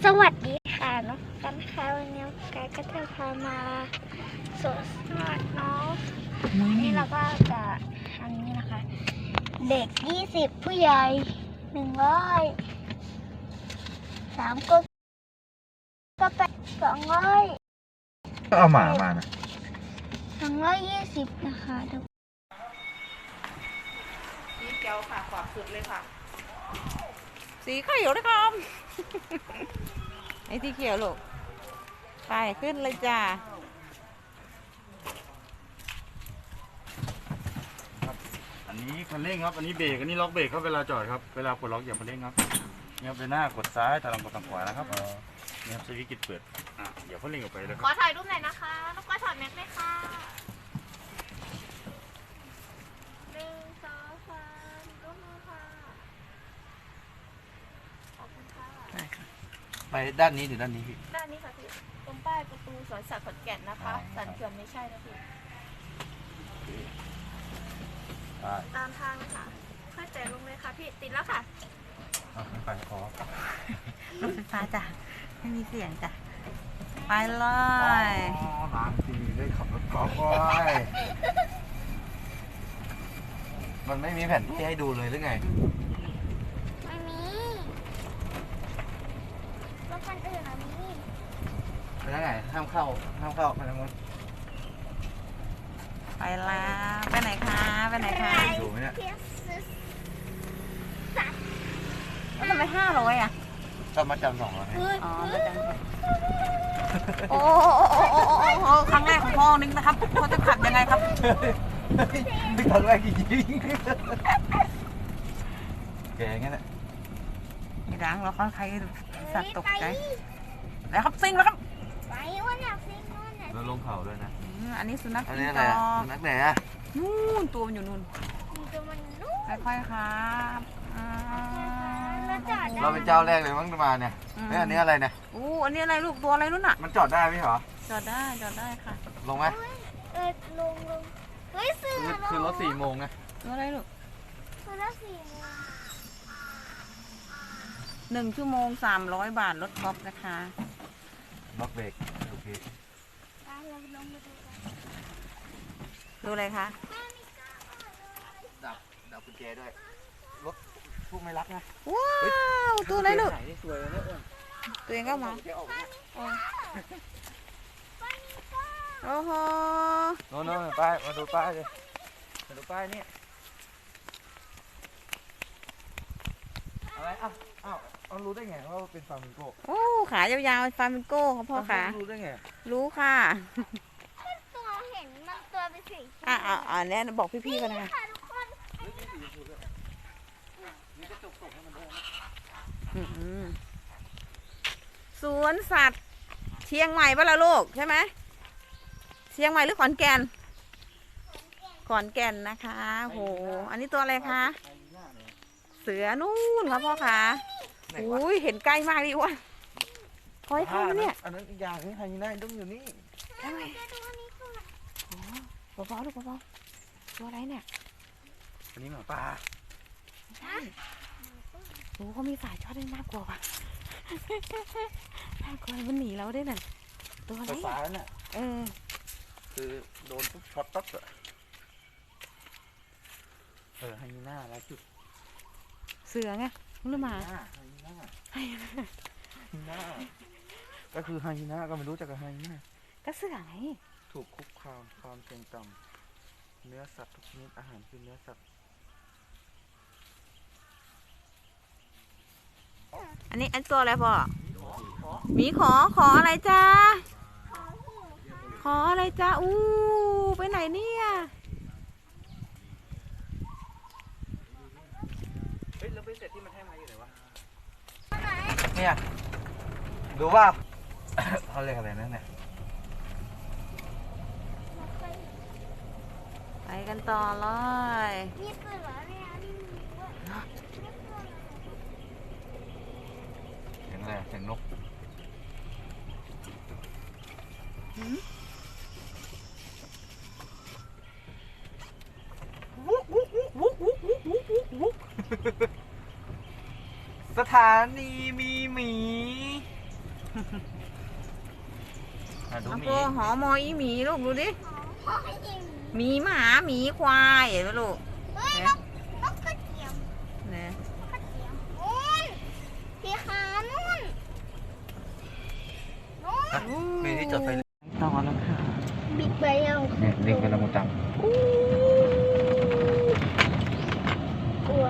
สวัสดีค่ะน้องกันค่ะวันนี้กายก็จะพามาสวนสนุกเนาะวันนี้เราก็จะทางนี้นะคะ เด็ก20ผู้ใหญ่100สามก็ก็ไป200ก็เอาหมามานะ220นะคะทุกสีเขียวค่ะขวาสุดเลยค่ะ สีเขียวนะครับไอ้สีเขียวลูก ไปขึ้นเลยจ้าอันนี้คันเร่งครับ อันนี้เบรก อันนี้ล็อกเบรกครับเวลาจอดครับ เวลากดล็อกอย่าคันเร่งครับเนี่ยครับเดินหน้ากดซ้ายถอยหลังกดทางขวานะครับเนี่ยครับสวิตช์กิดเปิด อะเดี๋ยวคันเร่งออกไปเลยคขอรับถ่ายรูปหน่อยนะคะน้องก้อยถอดแมสเลยค่ะหนึ่งสองสามรูปมือค่ะ ขอบคุณค่ะ ไปด้านนี้หรือด้านนี้พี่ ด้านนี้ค่ะพี่ตรงป้ายประตูสวนสัตว์ขอนแก่นนะคะอ๋อสันเขื่อนไม่ใช่นะพี่ ได้ ตามทางเลยค่ะค่อยแต่ลงเลยค่ะพี่ติดแล้วค่ะ เอาไปขอรถไฟฟ้าจ้ะไม่มีเสียงจ้ะไปเลยนานทีได้ขับรถกอล์ฟว้ายมันไม่มีแผนที่ให้ดูเลยหรือไง ไม่มีรถคันอื่นอะมี ไปทางไหนห้ามเข้าห้ามเข้าไปทางนู้นไปแล้วไปไหนคะไปไหนคะอยู่ไหมเนี่ยเพียซื้อแล้วทำไมห้าร้อยอะชอบมาจำสองร้อยอ๋อเฮ้ประยจำโอ้โอ้โอ้โอ้โอ้ครั้งแรกของพ่อนึงนะครับเขาจะขับยังไงครับไม่ทันแรกจริงแกงั้นแหละไม่ดังเราเขาใครสัตว์ตกใจแล้วครับซิ่งแล้วครับ ไปวันอยากซิงนู่นน่ะแล้วลงเขาด้วยนะ อืมอันนี้สุนัขอันจิ้นี้งอะไรจอะอกสุนัขไหนอะนู่นตัวมันอยู่นู่น มีตัวมันนู่น ค่อยๆครับอ่าแล้วจอดได้ เราเป็นเจ้าแรกเลยมั้งมาเนี่ยเฮ้ยอันนี้อะไรเนี่ย อู้อันนี้อะไรลูกตัวอะไรนู่นน่ะ มันจอดได้ไหมเหรอ จอดได้จอดได้ค่ะลงไหมเออลงลงเฮ้ยเสือคือลงคือรถสี่โมงไงตัวอะไรลูกคือรถสี่โมงหนึ่งชั่วโมงสามร้อยบาทรถกอล์ฟนะคะล็อกเบรก โอเคไปเราลงมาดูกันดูอะไรคะ ดับดับกุญแจด้วย รถพวกไม่รักนะว้าวตัวอะไรลูกไหนนี่สวยเลยนะเออตัวเองก็มาเดี๋ยวออกนะโอ้โหโน่นโน่นป้ายมาดูป้ายเลยมาดูป้ายนี่อะไรอ้าวอ้าว เอารู้ได้ไงว่าเป็นฟาร์มิงโก้โอ้ขายาวๆฟาร์มิงโก้ครับพ่อค่ะ รู้ได้ไง รู้ค่ะตัวเห็นมันตัวเป็นสีอะอะอะเนี่ยบอกพี่ๆกันนะคะค่ะทุกคนอืมสวนสัตว์ เชียงใหม่ปะล่ะลูกใช่ไหมเชียงใหม่หรือขอนแก่น ขอนแก่นนะคะโห อันนี้ตัวอะไรคะ เสือนู่นครับพ่อค่ะ ไหนวะอุ้ยเห็นใกล้มากดิอ้วนคอยเข้ามาเนี่ยอันนั้นอีกอย่างนี่ไฮยีน่าต้องอยู่นี่ทำไมจะดูอันนี้ก่อนเบาๆลูกเบาๆตัวอะไรเนี่ยอันนี้หมาป่าโอ้เขามีสายช็อตด้วยน่ากลัวว่ะน่ากลัวมันหนีเราได้น่ะตัวอะไรไฟฟ้าอะเนี่ยเออคือโดนปุ๊บช็อตปั๊บอะเออไฮยีน่าแล้วจุดเสือไงหรือหมาไฮยี น่าไฮยีน่าไฮยีน่าก็คือไฮยีน่าก็ไม่รู้จักกับไฮยีน่าก็เสือไงถูกคุกคามความเสี่ยงต่ำเนื้อสัตว์ทุกชนิดอาหารคือเนื้อสัตว์อันนี้อันตัวอะไรพ่อหมีขอขออะไรจ้าขออะไรจ้าอู้ไปไหนเนี่ยเฮ้ยแล้วไปเสร็จที่มันให้มาอยู่ไหนวะ เนี่ย ดูว่าเขาเรียกอะไรนั่นเนี่ยไปกันต่อเลยมีเสือเนี่ยนี่มีด้วยนี่ตัวอะไรเสียงอะไรเสียงนกสถานีมีหมี อะดู น้อง ห มีโฟหอมออีหมีลูกดูดิพ่อให้ยิงหมีหมาหมีควายเห็นไหมลูกเฮ้ยนกนกกระเทียมนะกระเทียมนู่นพี่ขานู่นนู่นอะมีที่จดไฟต่อแล้วค่ะบิ๊กไบเอาเนี่ยลิงกำลังมาตังกลัว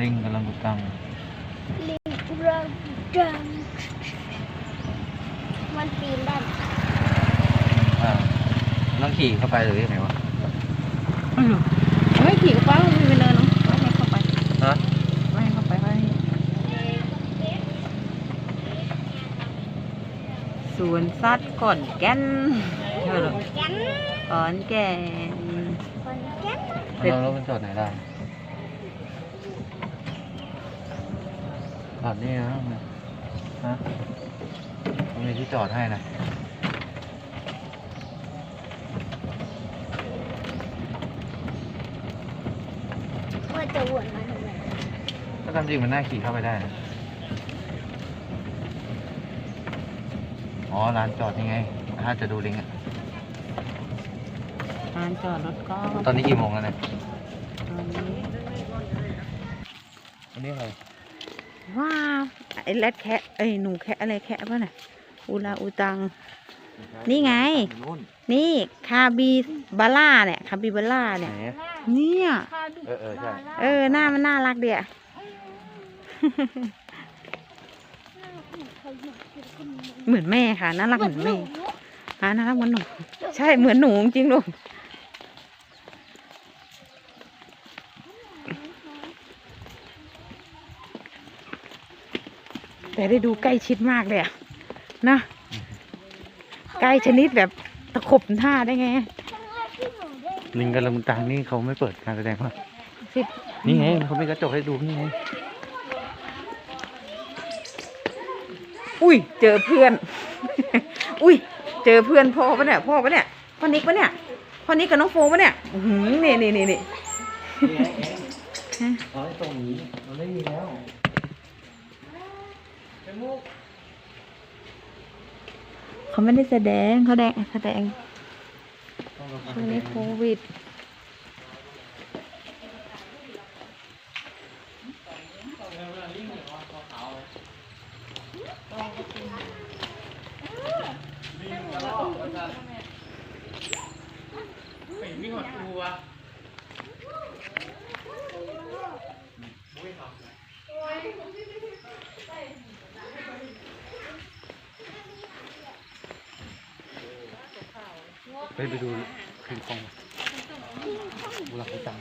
ลิงกำลังมาตัง ลิงรังดังมันปีนได้ไหมอ่าต้องขี่เข้าไปหรือยังไงวะไม่ขี่กับป้ามันมีเนินเนาะไม่ให้เข้าไปฮะไม่ให้เข้าไปไม่ให้สวนสัตว์ก่อนแก่นใช่ไหมลูกแกันก่อนแก่นคนแกันเสร็จเราแล้วมันจอดไหนได้ จอดนี่นะฮะมันมีที่จอดให้นะว่าจะวนมาทำไมถ้าตามจริงมันน่าขี่เข้าไปได้นะอ๋อร้านจอดนี่ไง ถ้าจะดูลิงก์อะลานจอดรถก็ตอนนี้กี่โมงแล้วเนี่ยตอนนี้อันนี้อะไร ว้าวไอ้แรดแคะไอ้ยหนูแคะอะไรแคะป่ะน่ะอูลาอูตัง นี่ไง นู่นนี่คาบิบาร่าเนี่ยคาบิบาร่าไหนเนี่ย อะเนี่ยคาบิเออเออใช่เออหน้ามันน่ารักเดีย เหมือนแม่ค่ะน่ารักเหมือนแม่อ่าน่ารักเหมือนหนู ใช่เหมือนหนูจริงๆลูก แต่ได้ดูใกล้ชิดมากเลยอะนะใกล้ชนิดแบบตะขบท่าได้ไงลิงกับลำตังนี่เขาไม่เปิดการแสดงป่ะสิบนี่ไงเขาไม่กระจกให้ดูนี่ไงอุ้ย เจอเพื่อน อุ้ย เจอเพื่อนพ่อปะเนี่ยพ่อปะเนี่ยพ่อนิกปะเนี่ยพ่อนิกกับน้องโฟปะเนี่ยอือหือนี่นี่นี่นี่นี่ไงเองอ๋อตรงนี้มันไม่มีแล้วจมูก เขาไม่ได้แสดงเขาแดงแสดงต้องช่วงนี้โควิด ไม่หดตัว ปไปดูคิงคองดูหลังไปตัง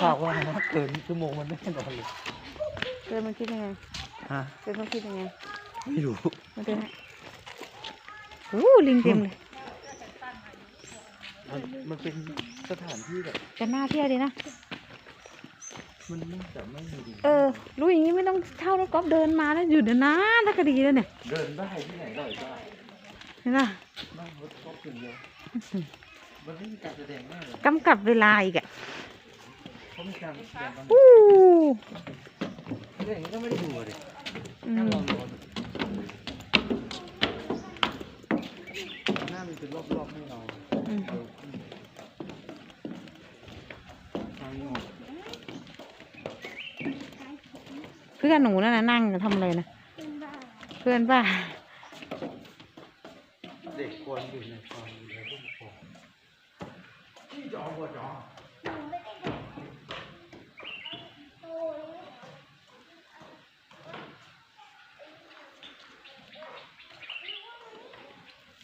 ข่าวว่านะเกินชั่วโมงมันไม่แน่นอนเลยเกิดมันคิดยังไงฮะเกิดมันคิดยังไง ไม่รู้มาเดินฮะโอ้ลิงเต็มเลย มันมันเป็นสถานที่แบบจะน่าเที่ยวดีนะ มันน่าจะไม่มีเออรู้อย่างนี้ไม่ต้องเช่ารถกอล์ฟเดินมาแล้วอยู่เดินนานถ้าก็ดีแล้วเนี่ย เดินได้ที่ไหนได้ได้เห็นปะนั่งรถก็เพียงเดียวมันไม่มีการแสดงมากเลยกำกับเวลาอีกอะเขามีการแสดงตอนอู้เรื่องนี้ก็ไม่ได้ดูเลยอืนั่งมรอรอหน้ามันเป็นรอบๆให้เราอืมเออทางนี้ออก เพื่อนหนูนั่นนะนั่งทำอะไรนะเพื่อนป้าเด็กควรอยู่ในความดูแลผู้ปกครองที่จอหัวจอง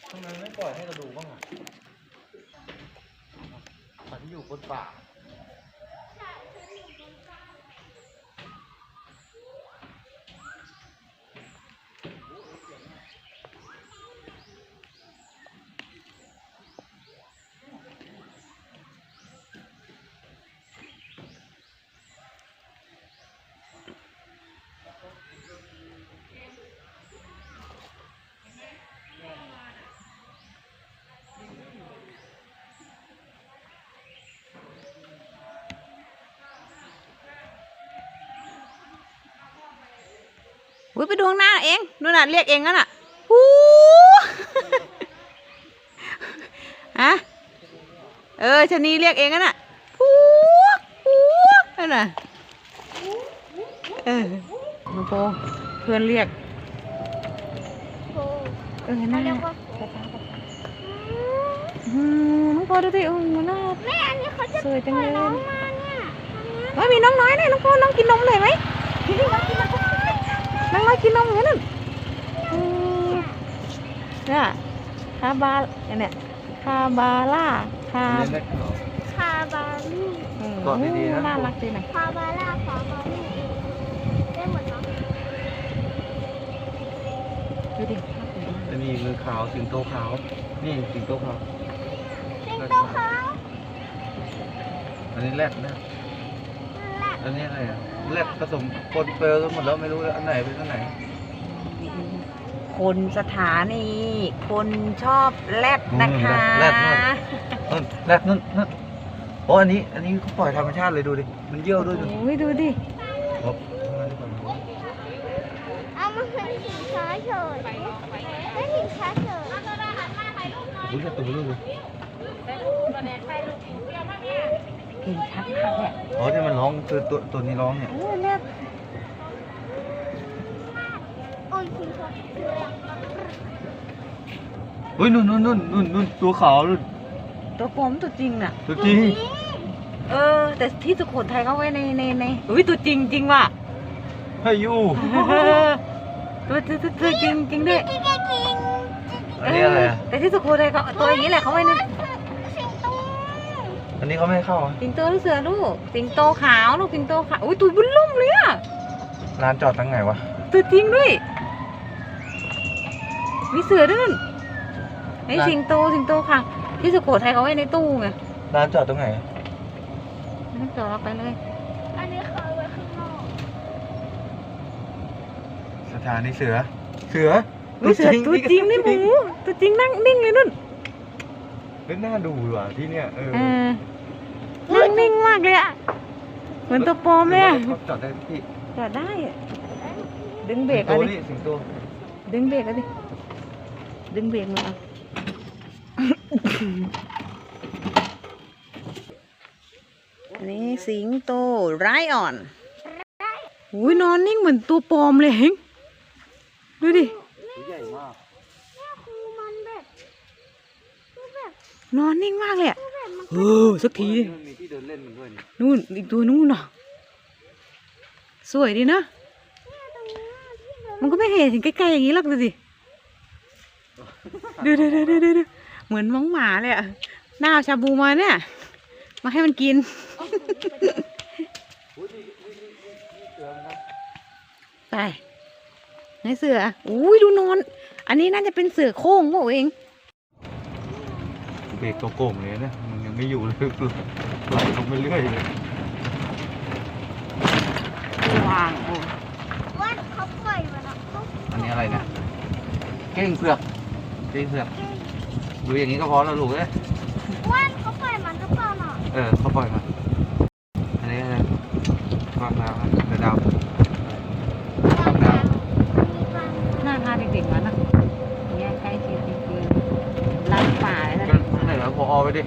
ทำไมไม่ปล่อยให้เราดูบ้างอะตอนอยู่บนป่า อุ้ยไปดูข้างหน้าเองนู่นน่ะเรียกเองนั่นน่ะฮู้ฮะเออชะนีเรียกเองนั่นน่ะฮู้ฮู้นั่นน่ะเออน้องโปเพื่อนเรียกโอ้เออเขานั่นเรียน่ะกว่าอืมน้องโปดูดิโอ้ยมันน่าแม่อันนี้เขาจะสวยจังเลยปอน้องมาเนี่ยเฮ้ยมีน้องน้อยเนี่ยน้องโปน้องกินนมเลยไหม น้องน้อยกินนมเหมือนนั่นอืมเนี่ยคาบาเนี่ยคาบาล่าคาเล่นเล็กเหรอคาบาลูอืมกอดดีๆนะน่ารักดีนะคาบาล่าคาบาลูได้หมดเนาะดูดิจะมีมือขาวสิงโตขาว นี่สิงโตขาวสิงโตขาวอันนี้แรดนะแรด อันนี้อะไรอะแรดผสมปนเปื้อนกันหมดแล้วไม่รู้แล้วอันไหนเป็นอันไหน คนสถานี คนชอบแรดนะคะแรดนู่นนู่นแรดนู่นนู่นโอ้อันนี้ อันนี้เขาปล่อยธรรมชาติเลยดูดิ มันเยี่ยวด้วยดูโอ้ยดูดิ โอ้มาดีกว่าเอามาเป็นสินค้าเฉยไม่สินค้าเฉยอุ้ยแค่ตัวลูก เลยเก่งชัดมากเลยอ๋อที่มันร้องคือตัวตัวนี้ร้องเนี่ยโอ้ยแรดโอ้ยสินค้าเฮ้ยนู่นนู่นนู่นนู่นนู่นตัวขาวนู่นตัวปลอมตัวจริงน่ะ ตัวจริงเออ แต่ที่สุโขทัยเขาไว้ในในในอุ้ยตัวจริงจริงว่ะให้ยูตัวตัวตัวตัวจริงจริงด้วยกิ๊กกิ๊กกิ๊กอันนี้อะไรอะแต่ที่สุโขทัยเขาตัวอย่างนี้แหละเขาไว้ในสิงโต อันนี้เขาไม่ให้เข้าอะสิงโตลูกเสือลูก สิงโตขาวลูกสิงโตขาวอุ้ยตัวบุญลุ่มเลยอะลานจอดตั้งไงวะ ตัวจริงด้วย มีเสือด้วยนู่นไอ้ร้าน สิงโตสิงโตขาวที่สุโขทัยเขาไว้ในตู้ไงลานจอดตรงไหนไม่จอดเราไปเลย อันนี้เขาเอาไว้ข้างนอกสถานีเสือ เสืออุ๊ยเสือตัวจริงนี่หมูตัวจริงนั่งนิ่งเลยนู่น เฮ้ยน่าดูว่ะที่เนี่ยเออ เออนั่งนิ่งมาก เลยอะเหมือนตัวปลอมเลยอะเขาจอดได้ทุกที่จอดได้อะดึงเบรสิกงโตเอาดินี่สิงโตดึงเบรกเอาดิ ดึงเบรกมาเอาอันนี้สิงโตไรอ่อนอุ้ยนอนนิ่งเหมือนตัวปลอมเลยเฮงดูดิใหญ่มากเนี่ยคือมันแบบคือแบบนอนนิ่งมากเลยอะคือแบบมัน เออสักทีมันมีที่เดินเล่นมันด้วยนี่นู่นอีกตัวนู่นน่ะ สวยดีนะ มันก็ไม่เห็นถึงใกล้ๆอย่างนี้หรอกดูสิดูดูดูดูดูดูเหมือนน้องหมาเลยอะหน้าชาบูมาเนี่ย มาให้มันกินไปไหนเสืออุ้ยดูนอน อันนี้น่าจะเป็นเสือโคร่งเปล่เอง เบรกตัวโก่งเลยนะ ยังไม่อยู่เลยไหลลงไปเรื่อยเลยวางโอ้ว่าเขาปล่อยมันอะเขาอันนี้อะไรเนี่ยเก้งเผือกเก้งเผือกดูอย่างนี้ก็พอแล้วลูกเอ้ยว่าเขาปล่อยมันหรือเปล่าน่ะเออเขาปล่อยมาอันนี้อะไรวางดาวเสือดาววางดาว หน้าพาเด็กๆมานะเนี่ยใกล้ชิดจริงๆร้านป่าเลยนะ ก็ไหนแล้วพ อไปดิ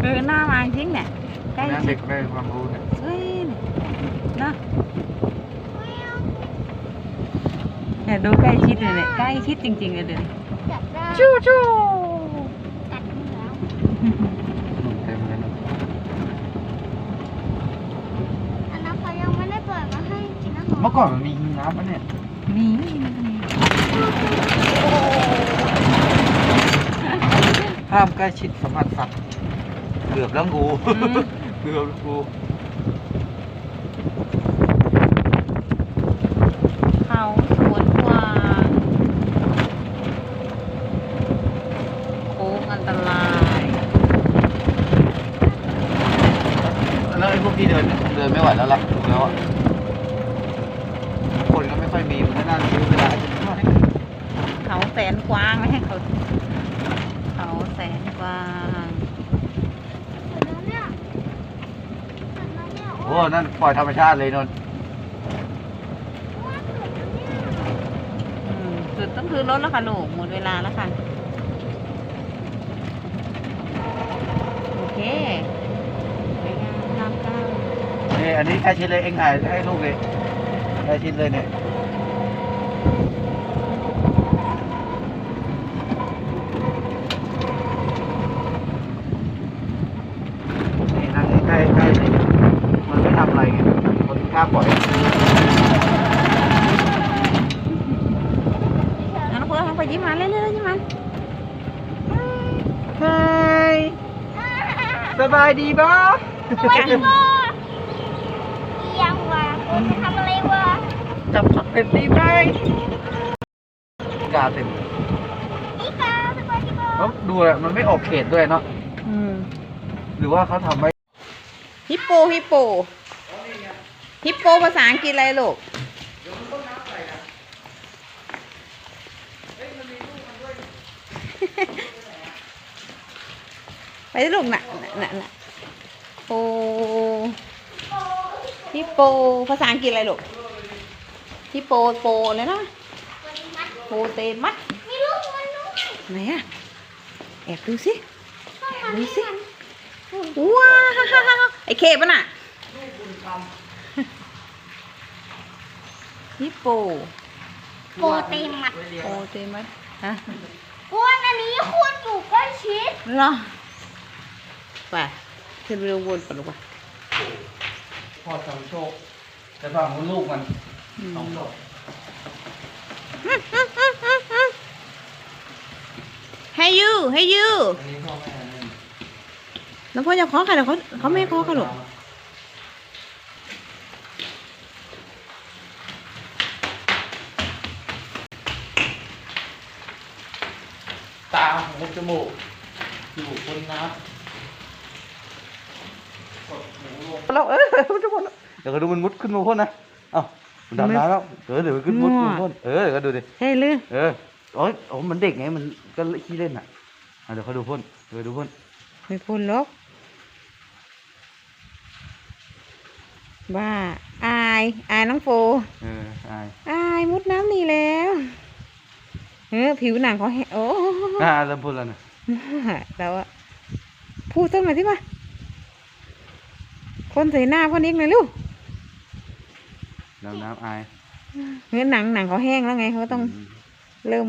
เออหน้ามาจริงเนี่ยใกล้นะชิเด็ดกได้ความรู้เนี่ยเฮ้ยนะเนี่ยดูใกล้ชิดเลยเนี่ยใกล้ชิดจริงๆเลยเดี๋ยวนี้จับได้ชูชูกัดมือแล้วเต็มเลยนะอันนั้นเขายังไม่ได้ปล่อยมาให้กินนะหเมื่อก่อนมันมีหิมน้ำปะเนี่ย มี ห้ามใกล้ชิดสัมผัสสัตว์เกือบแล้วงู เกือบแล้วงู เขาสวนกวางโค้งอันตราย แล้วไอ้พวกที่เดินเนี่ยเดินไม่ไหวแล้วล่ะดูแล้วอะคนก็ไม่ค่อยมีมันก็น่าจะซื้อเวลาจะทอดให้ เขาแสนกว้างไม่ให้เขา เขาแสนกว้าง เสร็จแล้วเนี่ยเสร็จแล้วเนี่ยโอ้นั่นปล่อยธรรมชาติเลยนนท์ว่าเสร็จแล้วเนี่ยสุดต้องคือรถแล้วค่ะลูกหมดเวลาแล้วค่ะ โอเคสวยงามรามเก้านี่อันนี้แค่ชิ้นเลยเองถ่ายให้ลูกเลยแค่ชิ้นเลยเนี่ยนี่นั่งใกล้ใกล้ๆสิมันไม่ทำอะไรไงคนกล้าปล่อย น้องเพื่อนน้องไปยิ้ม มาเรื่อยๆยิ้มมาเฮ้ยสบายดีบ้าวันนี้ก็เอียงว่ะคุณจะทำอะไรวะจับผักเต็มดีไหมกาเต็มอีกาสวัสดีค่ะแล้วดูอะมันไม่ออกเขตด้วยเนาะอืมหรือว่าเขาทำไว้ฮิปโปฮิปโปฮิปโปภาษาอังกฤษอะไรลูก ไปที่ลูกน่ะน่ะน่ะน่ะโปฮิปโปภาษาอังกฤษอะไรลูกฮิปโปโปเลยนะโปเตมัสไม่รู้มันรู้ไหนอะแอบดูสิแอบดูสิว้าวไอเคปะน่ะฮิปโปโปรตีนมัดโปเตมัสฮะเพราะว่าอันนี้ควรอยู่ใกล้ชิดเหรอ ไปขึ้นไปดูบนก่อนลูกว่ะพ่อทำโชคแต่ฝั่งนู้นลูกมันสองศพให้ยูให้ยูอันนี้พ่อแม่นั่นน้องพ่อจะขอค่ะเดี๋ยวเขาเขาไม่ให้ขอค่ะลูกตาหูจมูกอยู่บนน้ำ แล้วเออทุกคนเดี๋ยวก็ดูมันมุดขึ้นมาพ่นนะเอ้ามันดำน้ำแล้วเออเดี๋ยวมันขึ้นมุดขึ้นมาพ่นเออเดี๋ยวก็ดูดิใช่หรือเออโอ้ยโอ้มันเด็กไงมันก็ขี้เล่นอะอะเดี๋ยวเขาดูพ่นเดี๋ยวดูพ่นไม่พ้นหรอกบ้าอายอายน้องโฟเอออายอายมุดน้ำหนี่แล้วเออผิวหนังเขาแห้งโอ้ อ่าเริ่มพ่นแล้วนะแล้วอะพูดต้นมาที่มา คนใส่หน้าพ่อนิกหน่อยลูกน้ำน้ำอายเนื้อหนังหนังเขาแห้งแล้วไงเขาต้องมเริ่ม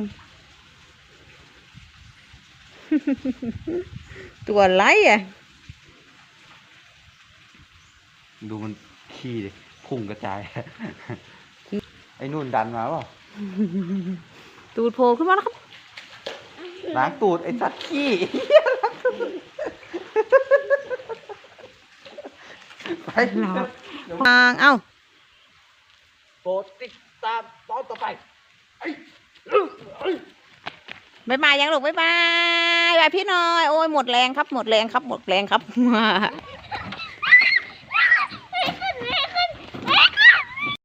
ตัวไรอะ ดูมันขี้ดิพุ่งกระจาย ไอ้นู่นดันมาเปล่าตูดโผล่ขึ้นมาแล้วครับล้างตูดไอ้สัตว์ขี้ ไปฟางเอ้าโปรดติดตามตอนต่อไปบายบายยังลูกบายบายบายพี่หน่อย โอ้ยหมดแรงครับ หมดแรงครับ หมดแรงครับ